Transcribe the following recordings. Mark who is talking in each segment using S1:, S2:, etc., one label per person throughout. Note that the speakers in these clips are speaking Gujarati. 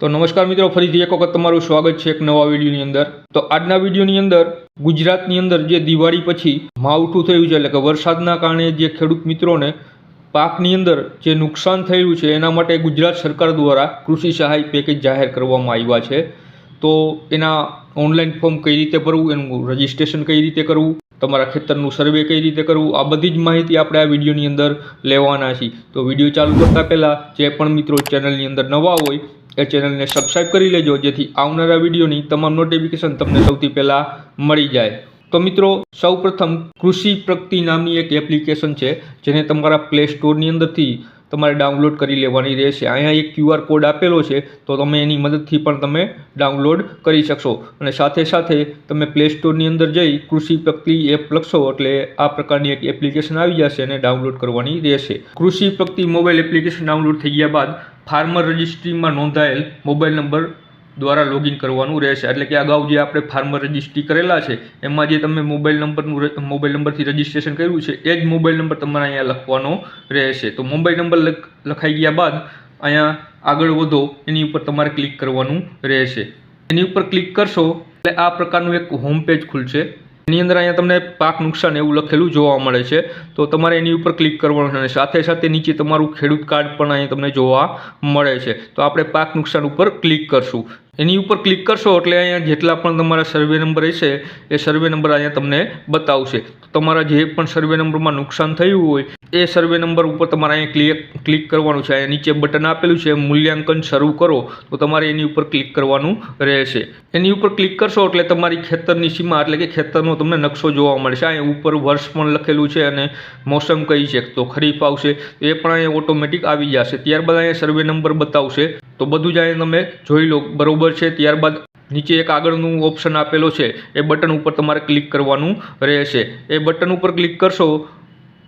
S1: તો નમસ્કાર મિત્રો, ફરીથી એક વખત તમારું સ્વાગત છે એક નવા વિડીયોની અંદર. તો આજના વિડીયોની અંદર ગુજરાતની અંદર જે દિવાળી પછી માવઠું થયું છે, એટલે કે વરસાદના કારણે જે ખેડૂત મિત્રોને પાકની અંદર જે નુકસાન થયું છે, એના માટે ગુજરાત સરકાર દ્વારા કૃષિ સહાય પેકેજ જાહેર કરવામાં આવ્યા છે. તો એના ઓનલાઈન ફોર્મ કઈ રીતે ભરવું, એનું રજિસ્ટ્રેશન કઈ રીતે કરવું, તમારા ખેતરનું સર્વે કઈ રીતે કરવું, આ બધી જ માહિતી આપણે આ વિડીયોની અંદર લેવાના છીએ. તો વીડિયો ચાલુ કરતાં પહેલાં જે પણ મિત્રો ચેનલની અંદર નવા હોય એ ચેનલને સબસ્ક્રાઈબ કરી લેજો, જેથી આવનારા વિડીયોની તમામ નોટિફિકેશન તમને સૌથી પહેલાં મળી જાય. તો મિત્રો, સૌપ્રથમ કૃષિ પ્રગતિ નામની એક એપ્લિકેશન છે, જેને તમારા પ્લે સ્ટોરની અંદરથી તમારે ડાઉનલોડ કરી લેવાની રહેશે. અહીંયા એક ક્યુઆર કોડ આપેલો છે, તો તમે એની મદદથી પણ તમે ડાઉનલોડ કરી શકશો. અને સાથે સાથે તમે પ્લે સ્ટોરની અંદર જઈ કૃષિ પ્રગતિ એપ લખશો, એટલે આ પ્રકારની એક એપ્લિકેશન આવી જશે અને ડાઉનલોડ કરવાની રહેશે. કૃષિ પ્રગતિ મોબાઈલ એપ્લિકેશન ડાઉનલોડ થઈ ગયા બાદ ફાર્મર રજિસ્ટ્રીમાં નોંધાયેલ મોબાઈલ નંબર દ્વારા લોગિન કરવાનું રહેશે. એટલે કે અગાઉ જે આપણે ફાર્મર રજિસ્ટ્રી કરેલા છે, એમાં જે તમે મોબાઈલ નંબરનું મોબાઈલ નંબરથી રજિસ્ટ્રેશન કર્યું છે, એ જ મોબાઈલ નંબર તમારે અહીંયા લખવાનો રહેશે. તો મોબાઈલ નંબર લખ- લખાઈ ગયા બાદ અહીંયા આગળ વધો, એની ઉપર તમારે ક્લિક કરવાનું રહેશે. એની ઉપર ક્લિક કરશો, એટલે આ પ્રકારનું એક હોમ પેજ ખુલશે. એની અંદર અહીંયા તમને પાક નુકસાન એવું લખેલું જોવા મળે છે. તો તમારે એની ઉપર ક્લિક કરવાનું છે અને સાથે સાથે નીચે તમારું ખેડૂત કાર્ડ પણ અહીંયા તમને જોવા મળે છે. તો આપણે પાક નુકસાન ઉપર ક્લિક કરશું. એની ઉપર ક્લિક કરશો એટલે અહીંયા જેટલા પણ તમારા સર્વે નંબર હશે, એ સર્વે નંબર અહીંયા તમને બતાવશે. તમારા જે પણ સર્વે નંબરમાં નુકસાન થયું હોય, એ સર્વે નંબર ઉપર તમારે અહીંયા ક્લિક ક્લિક કરવાનું છે. અહીંયા નીચે બટન આપેલું છે, મૂલ્યાંકન શરૂ કરો, તો તમારે એની ઉપર ક્લિક કરવાનું રહેશે. એની ઉપર ક્લિક કરશો એટલે તમારી ખેતરની સીમા, એટલે કે ખેતરનો તમને નકશો જોવા મળશે. અહીંયા ઉપર વર્ષ પણ લખેલું છે અને મોસમ કઈ છે, તો ખરીફ આવશે. એ પણ અહીંયા ઓટોમેટિક આવી જશે. ત્યારબાદ અહીંયા સર્વે નંબર બતાવશે. તો બધું જ અહીંયા તમે જોઈ લો, બરોબર? છે, ત્યારબાદ નીચે એક આગળનું ઓપ્શન આપેલો છે, એ બટન ઉપર તમારે ક્લિક કરવાનું રહેશે. એ બટન ઉપર ક્લિક કરશો,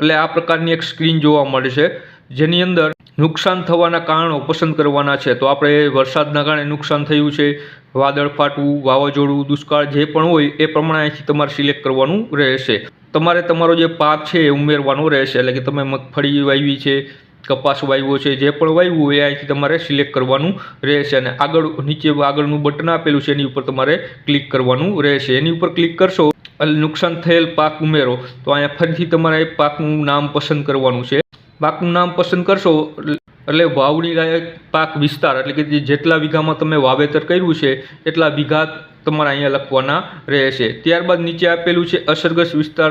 S1: એટલે આ પ્રકારની એક સ્ક્રીન જોવા મળે છે જેની અંદર નુકસાન થવાના કારણો પસંદ કરવાના છે. તો આપણે વરસાદના કારણે નુકસાન થયું છે, વાદળ ફાટવું, વાવાઝોડું, દુષ્કાળ જે પણ હોય, એ પ્રમાણે અહીંથી તમારે સિલેક્ટ કરવાનું રહેશે. તમારે તમારો જે પાક છે, એ ઉમેરવાનો રહેશે. એટલે કે તમે મગફળી વાવી છે કપાસ વાવ્યો છે, જે પણ વાવ્યું હોય અહીંથી તમારે સિલેક્ટ કરવાનું રહેશે અને આગળ નીચે આગળનું બટન આપેલું છે, એની ઉપર તમારે ક્લિક કરવાનું રહેશે. એની ઉપર ક્લિક કરશો નુકસાન થયેલ પાક ઉમેરો. તો અહીંયા ફરીથી તમારે પાકનું નામ પસંદ કરવાનું છે. પાકનું નામ પસંદ કરશો, એટલે વાવણી લાયક પાક વિસ્તાર, એટલે કે જેટલા વીઘામાં તમે વાવેતર કર્યું છે, એટલા વીઘા તમારે અહીંયા લખવાના રહેશે. ત્યારબાદ નીચે આપેલું છે અસરગ્રસ્ત વિસ્તાર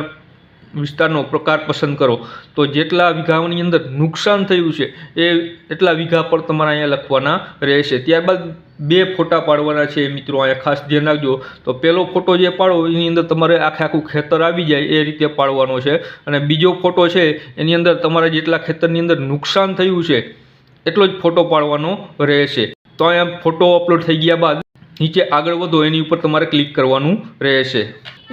S1: વિસ્તારનો પ્રકાર પસંદ કરો. તો જેટલા વીઘાની અંદર નુકસાન થયું છે, એ એટલા વીઘા પર તમારે અહીંયા લખવાના રહેશે. ત્યારબાદ બે ફોટા પાડવાના છે મિત્રો અહીંયા ખાસ ધ્યાન રાખજો. તો પહેલો ફોટો જે પાડો, એની અંદર તમારે આખે આખું ખેતર આવી જાય એ રીતે પાડવાનો છે. અને બીજો ફોટો છે, એની અંદર તમારે જેટલા ખેતરની અંદર નુકસાન થયું છે, એટલો જ ફોટો પાડવાનો રહેશે. તો અહીંયા ફોટો અપલોડ થઈ ગયા બાદ નીચે આગળ વધો, એની ઉપર તમારે ક્લિક કરવાનું રહેશે.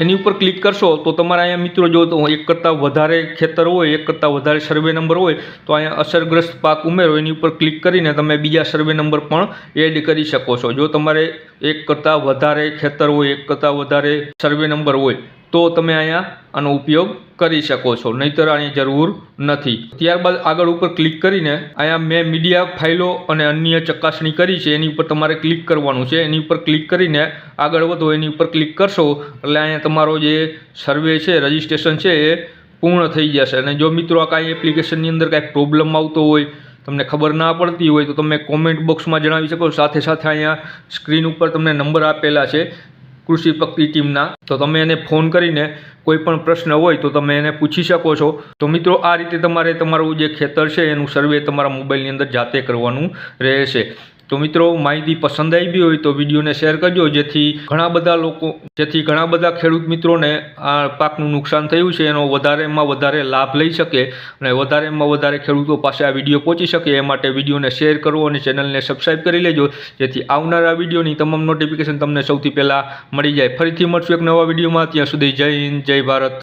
S1: એની ઉપર ક્લિક કરશો તો તમારા અહીંયા મિત્રો જો એક કરતાં વધારે ખેતર હોય, એક કરતાં વધારે સર્વે નંબર હોય, તો અહીંયા અસરગ્રસ્ત પાક ઉમેરો, એની ઉપર ક્લિક કરીને તમે બીજા સર્વે નંબર પણ એડ કરી શકો છો. જો તમારે એક કરતાં વધારે ખેતર હોય, એક કરતાં વધારે સર્વે નંબર હોય તો તમે અહીંયા આનો ઉપયોગ કરી શકો છો. નહીંતર આની જરૂર નથી. ત્યારબાદ આગળ ઉપર ક્લિક કરીને અહીંયા મેં મીડિયા ફાઇલો અને અન્ય ચકાસણી કરી છે. એની ઉપર તમારે ક્લિક કરવાનું છે. એની ઉપર ક્લિક કરીને આગળ વધો. એની ઉપર ક્લિક કરશો એટલે અહીંયા તમારો જે સર્વે છે, રજિસ્ટ્રેશન છે, એ પૂર્ણ થઈ જશે. અને જો મિત્રો આ કાંઈ એપ્લિકેશનની અંદર કાંઈ પ્રોબ્લેમ આવતો હોય, તમને ખબર ના પડતી હોય, તો તમે કોમેન્ટ બોક્સમાં જણાવી શકો. સાથે સાથે અહીંયા સ્ક્રીન ઉપર તમને નંબર આપેલા છે. કૃષિ પક્તિ ટીમના. તો તમે એને ફોન કરીને કોઈ પણ પ્રશ્ન હોય તો તમે એને પૂછી શકો છો. તો મિત્રો, આ રીતે તમારે તમારું જે ખેતર છે, એનું સર્વે તમારા મોબાઈલની અંદર જાતે કરવાનું રહેશે. તો મિત્રો, માહિતી પસંદ આવી હોય તો વિડીયોને શેર કરજો, જેથી ઘણા બધા લોકો, જેથી ઘણા બધા ખેડૂત મિત્રોને આ પાકનું નુકસાન થયું છે, એનો વધારેમાં વધારે લાભ લઈ શકે અને વધારેમાં વધારે ખેડૂતો પાસે આ વીડિયો પહોંચી શકે. એ માટે વિડીયોને શેર કરો અને ચેનલને સબસ્ક્રાઈબ કરી લેજો, જેથી આવનારા વિડીયોની તમામ નોટિફિકેશન તમને સૌથી પહેલાં મળી જાય. ફરીથી મળશું એક નવા વિડીયોમાં. ત્યાં સુધી જય હિન્દ, જય ભારત.